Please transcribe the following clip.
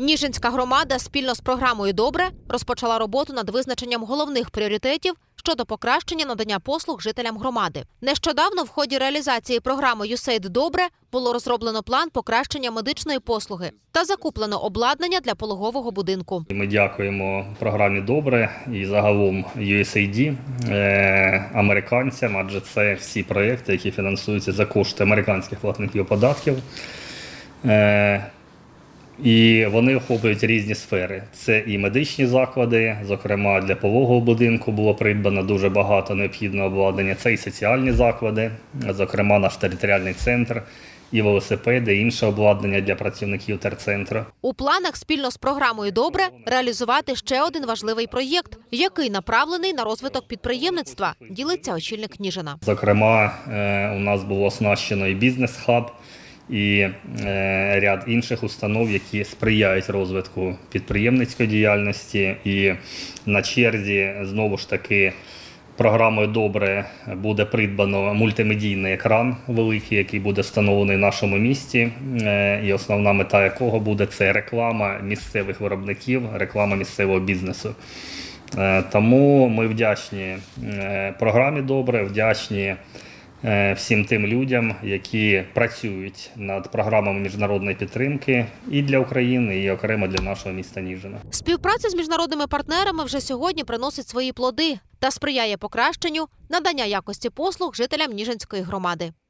Ніжинська громада спільно з програмою Добре розпочала роботу над визначенням головних пріоритетів щодо покращення надання послуг жителям громади. Нещодавно в ході реалізації програми «ЮСЕЙД Добре було розроблено план покращення медичної послуги та закуплено обладнання для пологового будинку. Ми дякуємо програмі Добре і загалом USAID е, американцям, адже це всі проєкти, які фінансуються за кошти американських платників податків. І вони охоплюють різні сфери. Це і медичні заклади, зокрема для пологового будинку було придбано дуже багато необхідного обладнання. Це і соціальні заклади, зокрема наш територіальний центр, і велосипеди, і інше обладнання для працівників терцентру. У планах спільно з програмою Добре реалізувати ще один важливий проєкт, який направлений на розвиток підприємництва. Ділиться очільник Ніжина. Зокрема, е, у нас було оснащено і бізнес-хаб, і е, ряд інших установ, які сприяють розвитку підприємницької діяльності. І на черзі знову ж таки. Програмою добре буде придбано мультимедійний екран великий, який буде встановлений в нашому місті. Е, І основна мета якого буде це реклама місцевих виробників, реклама місцевого бізнесу. Е, Тому ми вдячні програмі добре, вдячні всім тим людям, які працюють над програмами міжнародної підтримки і для України, і окремо для нашого міста Ніжина. Співпраця з міжнародними партнерами вже сьогодні приносить свої плоди та сприяє покращенню надання якості послуг жителям Ніжинської громади.